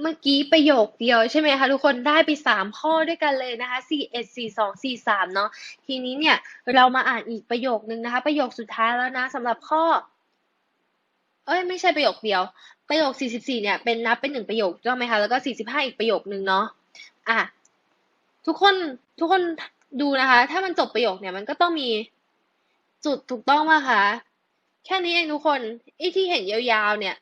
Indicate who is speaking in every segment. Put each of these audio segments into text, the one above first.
Speaker 1: เมื่อกี้ประโยคเดียวใช่ไหมคะทุกคนได้ไป 3 ข้อด้วยกันเลยนะคะ 4 1 4 2 4 3 เนาะทีนี้เนี่ยเรามาอ่านอีกประโยคนึงนะคะ ประโยคสุดท้ายแล้วนะสำหรับข้อ เอ้ยไม่ใช่ประโยคเดียว ประโยค 44 เนี่ยเป็นนับเป็นหนึ่งประโยคใช่ไหมคะแล้วก็ 45 อีกประโยคนึงเนาะอะทุกคนทุกคนดูนะคะ ถ้ามันจบประโยคเนี่ยมันก็ต้องมีจุดถูกต้องว่าคะแค่นี้เองทุกคนไอ้ที่เห็นยาวๆเนี่ย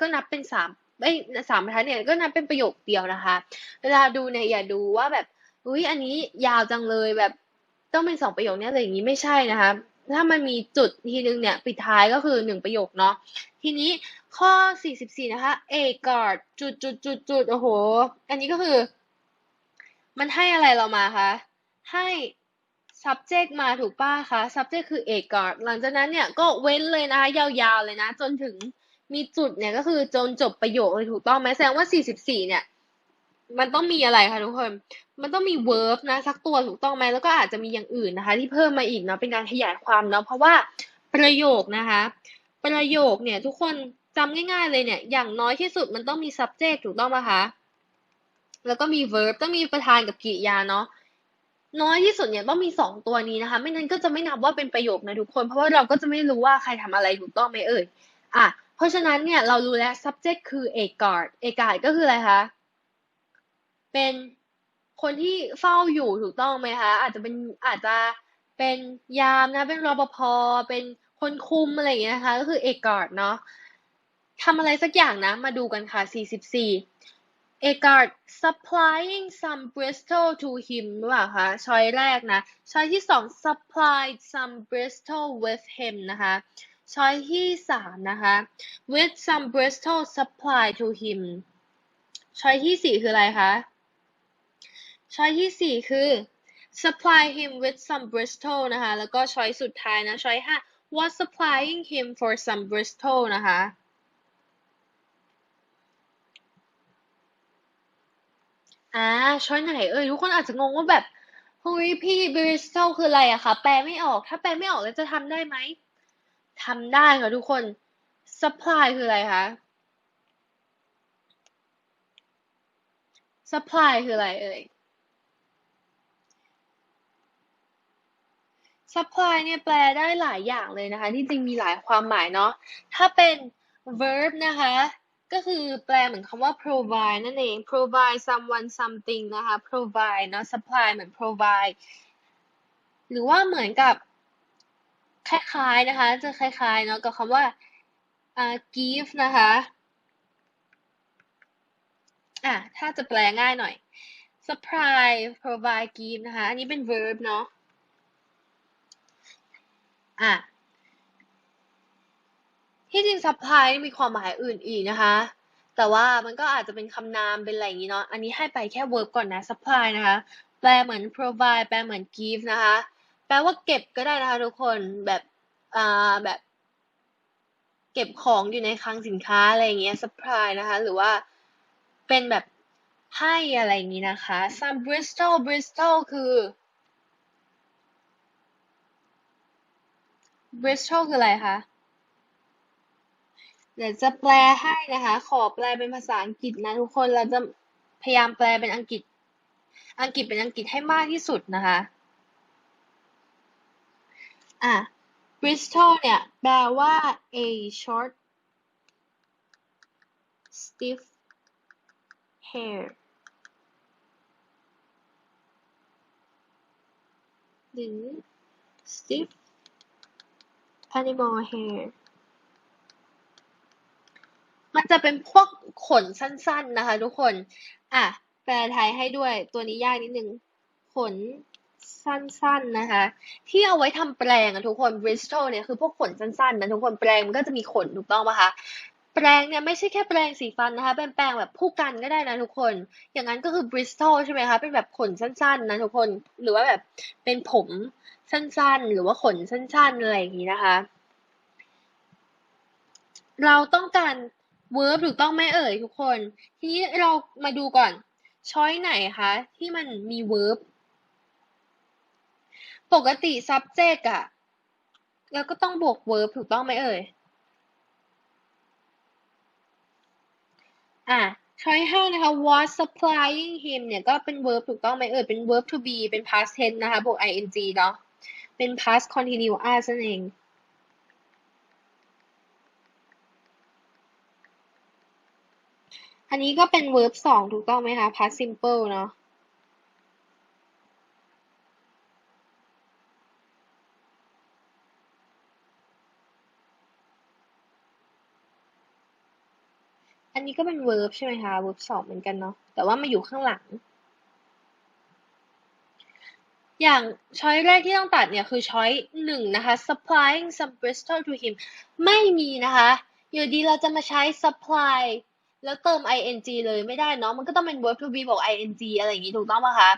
Speaker 1: ก็นับเป็นสาม เอ้สามประทาดเนี่ยก็นับเป็นประโยคเดียวนะคะ เวลาดูเนี่ยอย่าดูว่าแบบอุ้ยอันนี้ยาวจังเลยแบบต้องเป็นสองประโยคเนี่ยอะไรอย่างนี้ไม่ใช่นะคะ ถ้ามันมีจุดทีนึงเนี่ยปิดท้ายก็คือหนึ่งประโยคเนาะทีนี้ข้อสี่สิบสี่นะคะเอก a r d จุดจุดจุดจุดโอ้โห อันนี้ก็คือ มันให้อะไรเรามาคะ ให้ subject มาถูกป้าคะ subject คือเอก a r d หลังจากนั้นเนี่ยก็เว้นเลยนะคะยาวๆเลยนะ จนถึง มีจุดเนี่ยก็คือจนจบประโยคเลยถูกต้องไหมแสดงว่า 44 เนี่ย มันต้องมีอะไรคะทุกคน มันต้องมี verb นะสักตัวถูกต้องไหมแล้วก็อาจจะมีอย่างอื่นนะคะ ที่เพิ่มมาอีกเนาะเป็นการขยายความเนาะเพราะว่าประโยคนะคะ ประโยคเนี่ยทุกคนจำง่ายๆเลยเนี่ย อย่างน้อยที่สุดมันต้องมี subject ถูกต้องไหมคะ แล้วก็มี verb ต้องมีประธานกับกริยาเนาะน้อยที่สุดเนี่ยต้องมีสองตัวนี้นะคะ ไม่นั้นก็จะไม่นับว่าเป็นประโยคนะทุกคน เพราะว่าเราก็จะไม่รู้ว่าใครทำอะไรถูกต้องไหมเอ่ย อะ เพราะฉะนั้นเนี่ยเรารู้แล้ว subject คือ a guard a guard ก็คืออะไรคะ เป็นคนที่เฝ้าอยู่ถูกต้องไหมคะ อาจจะเป็นอาจจะเป็นยามนะ เป็นรปภ เป็นคนคุมอะไรอย่างเงี้ยนะคะ ก็คือ a guard เนาะทำอะไรสักอย่างนะ มาดูกันค่ะ 44 a guard supplying some Bristol to him หรือเปล่าคะ ช้อยแรกนะ ช้อยที่สอง supplied some Bristol with him นะคะ ช้อยที่สามนะคะ with some Bristol supply to him ช้อยที่สี่คืออะไรคะ ช้อยที่สี่คือ supply him with some Bristol นะคะ แล้วก็ช้อยสุดท้ายนะ ช้อยห้า was supplying him for some Bristol นะคะอ่าช้อยไหนเอ่ยทุกคนอาจจะงงว่าแบบเฮ้ยพี่ Bristol คืออะไรอะคะแปลไม่ออกถ้าแปลไม่ออกแล้วจะทำได้ไหม ทำได้ค่ะทุกคน supply คืออะไรคะ supply คืออะไรเอ่ย supply เนี่ยแปลได้หลายอย่างเลยนะคะ ที่จริงมีหลายความหมายเนาะ ถ้าเป็น verb นะคะ ก็คือแปลเหมือนคำว่า provide นั่นเอง provide someone something นะคะ provide เนาะ supply เหมือน provide หรือว่าเหมือนกับ คล้ายๆนะคะ จะคล้ายๆเนาะกับคำว่า uh, give นะคะ อะ ถ้าจะแปลง่ายหน่อย supply provide give นะคะ อันนี้เป็น verb เนาะ อะ ที่จริง supply มีความหมายอื่นอีกนะคะ แต่ว่ามันก็อาจจะเป็นคำนามเป็นอะไรอย่างนี้เนาะ อันนี้ให้ไปแค่ verb ก่อนนะ supply นะคะ แปลเหมือน provide แปลเหมือน give นะคะ แปลว่าเก็บก็ได้นะคะทุกคนแบบอ่าแบบ เก็บของอยู่ในคลังสินค้าอะไรอย่างเงี้ย supply นะคะ หรือว่าเป็นแบบให้อะไรอย่างนี้นะคะ some Bristol Bristol คือ Bristol คืออะไรคะ เดี๋ยวจะแปลให้นะคะ ขอแปลเป็นภาษาอังกฤษนะทุกคน เราจะพยายามแปลเป็นอังกฤษ อังกฤษเป็นอังกฤษให้มากที่สุดนะคะ อะ Bristol เนี่ย แปลว่า a short stiff hair หรือ stiff animal hair มันจะเป็นพวกขนสั้น ๆ นะคะทุกคน อะ แปลไทยให้ด้วย ตัวนี้ยากนิดนึง ขน สั้นๆนะคะ ที่เอาไว้ทำแปลงอะทุกคน Bristol เนี่ยคือพวกขนสั้นๆนะทุกคนแปลงมันก็จะมีขนถูกต้องปะคะแปรงเนี่ยไม่ใช่แค่แปรงสีฟันนะคะ เป็นแปรงแบบผู้กันก็ได้นะทุกคน อย่างนั้นก็คือ Bristol ใช่ไหมคะ เป็นแบบขนสั้นๆนะทุกคน หรือว่าแบบเป็นผมสั้นๆ หรือว่าขนสั้นๆอะไรอย่างนี้นะคะ เราต้องการ verb ถูกต้องไหมเอ่ยทุกคน ทีนี้เรามาดูก่อนช้อยไหนคะที่มันมี verb ปกติ subject อะแล้วก็ต้องบวก verb ถูกต้องไหมเอ่ย อะช้อยห้านะคะ was supplying him เนี่ยก็เป็น verb ถูกต้องไหมเอ่ย เป็น verb to be เป็น past tense นะคะ บวก ing เนาะ เป็น past continuous นั่นเองอันนี้ก็เป็น verb สองถูกต้องไหมคะ past simple เนาะ อันนี้ก็เป็น verb ใช่ไหมคะ verb สองเหมือนกันเนาะ แต่ว่ามาอยู่ข้างหลัง อย่างช้อยแรกที่ต้องตัดเนี่ยคือช้อยหนึ่งนะคะ supplying some Bristol to him ไม่มีนะคะ อยู่ดีเราจะมาใช้ supply แล้วเติม ing เลยไม่ได้เนาะ มันก็ต้องเป็น verb to be บอก ing อะไรอย่างนี้ถูกต้องปะคะ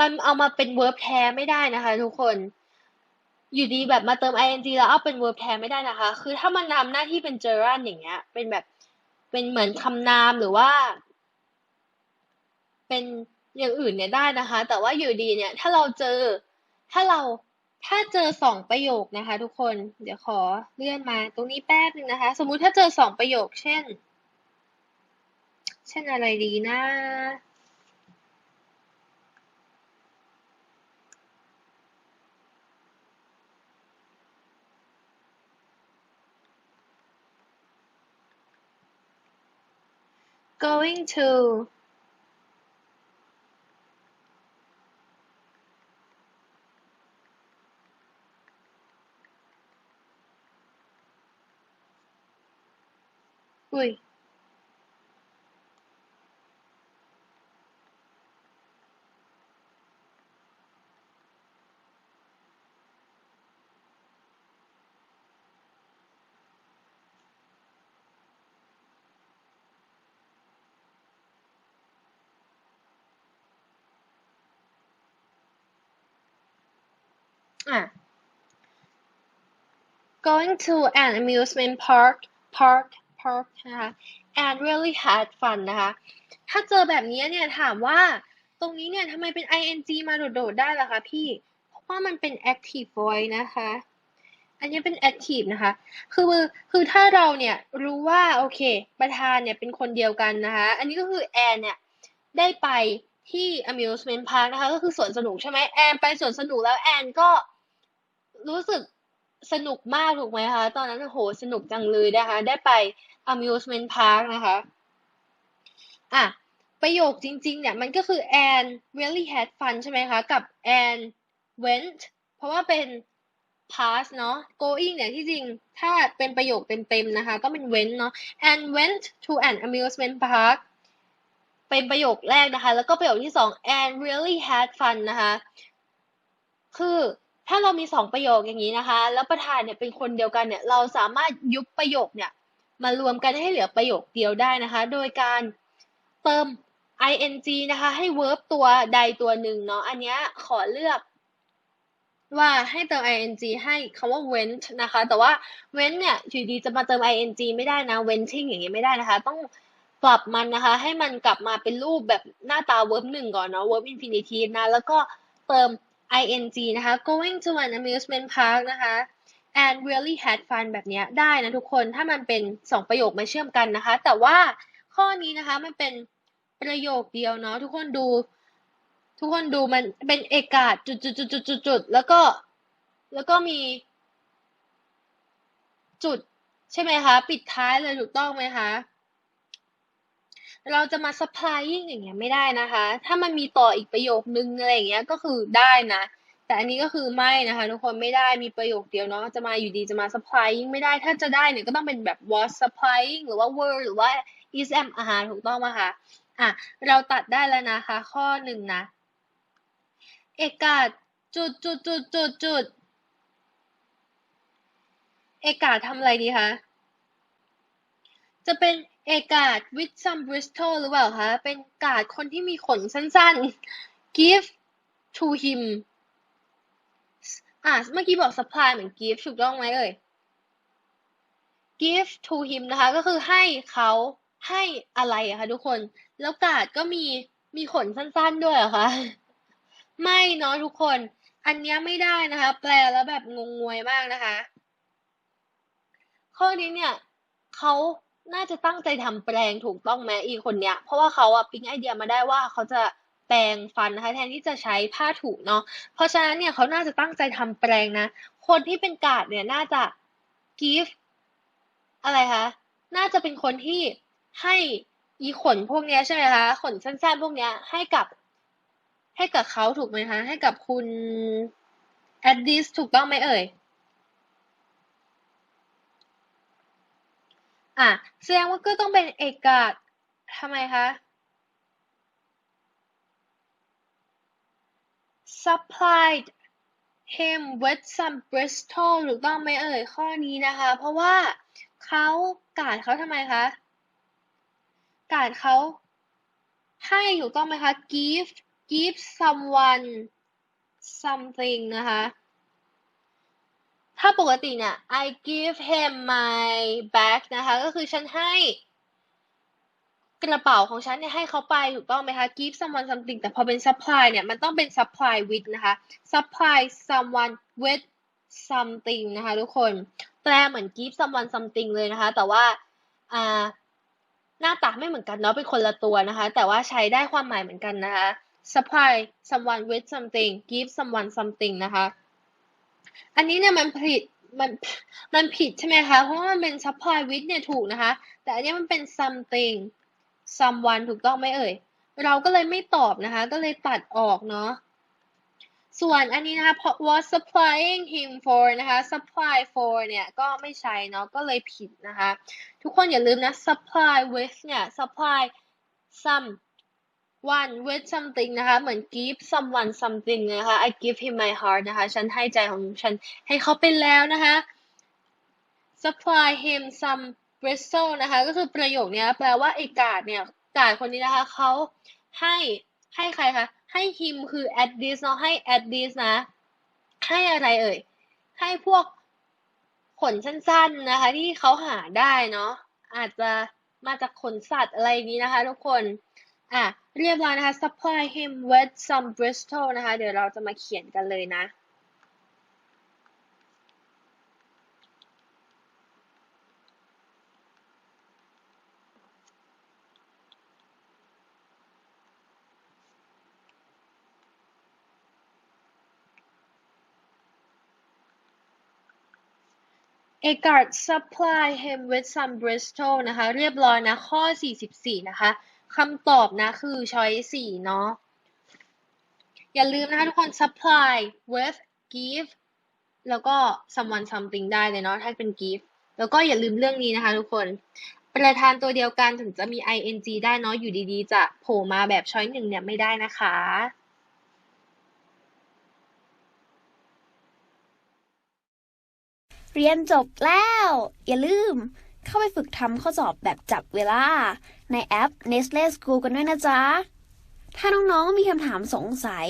Speaker 1: มันเอามาเป็น verb แท้ไม่ได้นะคะทุกคน อยู่ดีแบบมาเติม ing แล้วเอาเป็น verb แทนไม่ได้นะคะ คือถ้ามันทำหน้าที่เป็น gerund อย่างเงี้ย เป็นแบบ เป็นเหมือนคำนามหรือว่า เป็นอย่างอื่นเนี่ยได้นะคะ แต่ว่าอยู่ดีเนี่ย ถ้าเราเจอ ถ้าเรา ถ้าเจอสองประโยคนะคะ ทุกคน เดี๋ยวขอเลื่อนมา ตรงนี้แป๊บนึงนะคะ สมมุติถ้าเจอสองประโยค เช่น เช่นอะไรดีนะ going to อุ้ อะ going to an amusement park park park นะคะ and really had fun นะคะ ถ้าเจอแบบนี้เนี่ยถามว่าตรงนี้เนี่ยทำไมเป็น ing มาโดดๆได้ล่ะคะพี่ เพราะว่ามันเป็น active voice นะคะ อันนี้เป็น active นะคะ คือคือถ้าเราเนี่ยรู้ว่าโอเค ประธานเนี่ยเป็นคนเดียวกันนะคะ อันนี้ก็คือแอนเนี่ยได้ไปที่ amusement park นะคะ ก็คือสวนสนุกใช่ไหมแอนไปสวนสนุกแล้วแอนก็ รู้สึกสนุกมากถูกไหมคะ ตอนนั้นโหสนุกจังเลยนะคะ ได้ไป amusement park นะคะอะประโยคจริงๆเนี่ยมันก็คือ Anne really had fun ใช่ไหมคะกับ Anne went เพราะว่าเป็น past เนาะ going เนี่ยที่จริงถ้าเป็นประโยคเต็มๆนะคะต้องเป็น went เนาะ Anne went to an amusement park เป็นประโยคแรกนะคะ แล้วก็ประโยคที่สอง Anne really had fun นะคะ คือ ถ้าเรามีสองประโยคอย่างนี้นะคะ แล้วประธานเนี่ยเป็นคนเดียวกันเนี่ย เราสามารถยุบประโยคเนี่ยมารวมกันให้เหลือประโยคเดียวได้นะคะ โดยการเติม ing นะคะ ให้ verb ตัวใดตัวหนึ่งเนาะ อันนี้ขอเลือกว่าให้เติม ing ให้คำว่า went นะคะ แต่ว่า went เนี่ยอยู่ดีจะมาเติม ing ไม่ได้นะ wenting อย่างนี้ยไม่ได้นะคะ ต้องปรับมันนะคะ ให้มันกลับมาเป็นรูปแบบหน้าตา verb หนึ่งก่อนเนาะ verb infinitive นะ แล้วก็เติม ing นะคะ going to an amusement park นะคะ and really had fun แบบนี้ได้นะทุกคนถ้ามันเป็นสองประโยคมาเชื่อมกันนะคะ แต่ว่าข้อนี้นะคะมันเป็นประโยคเดียวเนาะทุกคนดู ทุกคนดูมันเป็นเอกาศจุดจุดจุดจุดจุดจุดแล้วก็แล้วก็มี จุดใช่ไหมคะ ปิดท้ายเลยถูกต้องไหมคะ เราจะมา supplying อย่างเงี้ยไม่ได้นะคะ ถ้ามันมีต่ออีกประโยคนึงอะไรอย่างเงี้ยก็คือได้นะ แต่อันนี้ก็คือไม่นะคะทุกคนไม่ได้มีประโยคเดียวเนาะจะมาอยู่ดีจะมา supplying ไม่ได้ถ้าจะได้เนี่ยก็ต้องเป็นแบบ was supplying หรือว่า were หรือว่า is am are ถูกต้องไหมคะอะเราตัดได้แล้วนะคะ ข้อหนึ่งนะเอกาศจุดจุดจุดจุดจุดเอกาศทำอะไรดีคะจะเป็น เอกาด with some bristle หรือเปล่าคะ เป็นกาดคนที่มีขนสั้นๆ give to him อะเมื่อกี้บอก supply เหมือน give ถูกต้องไหมเอ่ย give to him นะคะ ก็คือให้เขาให้อะไรอะคะทุกคน แล้วกาดก็มีมีขนสั้นๆด้วยเหรอคะ ไม่เนาะทุกคน อันเนี้ยไม่ได้นะคะ แปลแล้วแบบงงงวยมากนะคะ ข้อนี้เนี่ยเขา น่าจะตั้งใจทำแปลงถูกต้องไหมอีคนเนี้ย เพราะว่าเขาอะปิ๊งไอเดียมาได้ว่าเขาจะแปลงฟันนะคะแทนที่จะใช้ผ้าถูเนาะ เพราะฉะนั้นเนี่ยเขาน่าจะตั้งใจทำแปลงนะ คนที่เป็นกาดเนี่ยน่าจะ give อะไรคะ น่าจะเป็นคนที่ให้อีขนพวกเนี้ยใช่ไหมคะขนสั้นๆ พวกเนี้ยให้กับ ให้กับเขาถูกไหมคะ ให้กับคุณ at this ถูกต้องไหมเอ่ย อะ แสดงว่าก็ต้องเป็นเอกาศทำไมคะ supplied him with some Bristol ถูกต้องไหมเอ่ยข้อนี้นะคะ เพราะว่าเขากาดเขาทำไมคะ กาดเขาให้ถูกต้องไหมคะ give give someone something นะคะ ถ้าปกติเนี่ย I give him my bag นะคะ ก็คือฉันให้กระเป๋าของฉันเนี่ยให้เขาไปถูกต้องไหมคะ give someone something แต่พอเป็น supply เนี่ย มันต้องเป็น supply with นะคะ supply someone with something นะคะทุกคน แปลเหมือน give someone something เลยนะคะ แต่ว่าอ่าหน้าตาไม่เหมือนกันเนาะเป็นคนละตัวนะคะ แต่ว่าใช้ได้ความหมายเหมือนกันนะคะ supply someone with something give someone something นะคะ อันนี้เนี่ยมันผิดมันมันผิดใช่ไหมคะ เพราะว่ามันเป็น supply with เนี่ยถูกนะคะ แต่อันนี้มันเป็น something someone ถูกต้องไหมเอ่ย เราก็เลยไม่ตอบนะคะ ก็เลยตัดออกเนาะ ส่วนอันนี้นะคะ was supplying him for นะคะ supply for เนี่ยก็ไม่ใช่เนาะ ก็เลยผิดนะคะ ทุกคนอย่าลืมนะ supply with เนี่ย supply some one with something นะคะ เหมือน give someone something นะคะ I give him my heart นะคะ ฉันให้ใจของฉันให้เขาไปแล้วนะคะ supply him some Bristol นะคะ ก็คือประโยคนี้แปลว่าไอ้กาดเนี่ย กาดคนนี้นะคะ เขาให้ให้ใครคะ ให้ him คือ at this เนาะ ให้ at this นะ ให้อะไรเอ่ย ให้พวกขนสั้นๆนะคะ ที่เขาหาได้เนาะ อาจจะมาจากขนสัตว์อะไรนี้นะคะ ทุกคน อะเรียบร้อยนะคะ supply him with some Bristol นะคะ เดี๋ยวเราจะมาเขียนกันเลยนะ A guard supply him with some Bristol นะคะ เรียบร้อยนะ ข้อ 44 นะคะ คำตอบนะคือ choice 4เนาะ อย่าลืมนะคะทุกคน supply with give แล้วก็ someone something ได้เลยเนาะ ถ้าเป็น give แล้วก็อย่าลืมเรื่องนี้นะคะทุกคน ประธานตัวเดียวกันถึงจะมี ing ได้เนาะ อยู่ดีๆ จะโผล่มาแบบ choice หนึ่งเนี่ยไม่ได้นะคะ
Speaker 2: เรียนจบแล้ว อย่าลืม เข้าไปฝึกทำข้อสอบแบบจับเวลา ในแอป Nestle School กันด้วยนะจ๊ะ ถ้าน้องๆมีคำถามสงสัย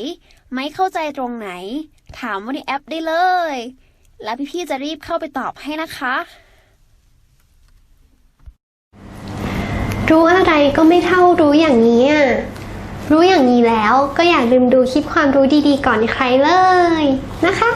Speaker 2: ไม่เข้าใจตรงไหน ถามว่าในแอปได้เลย แล้วพี่ๆจะรีบเข้าไปตอบให้นะคะ
Speaker 3: รู้อะไรก็ไม่เท่ารู้อย่างนี้อะรู้อย่างนี้แล้วก็อย่าลืมดูคลิปความรู้ดีๆก่อนใครเลยนะคะ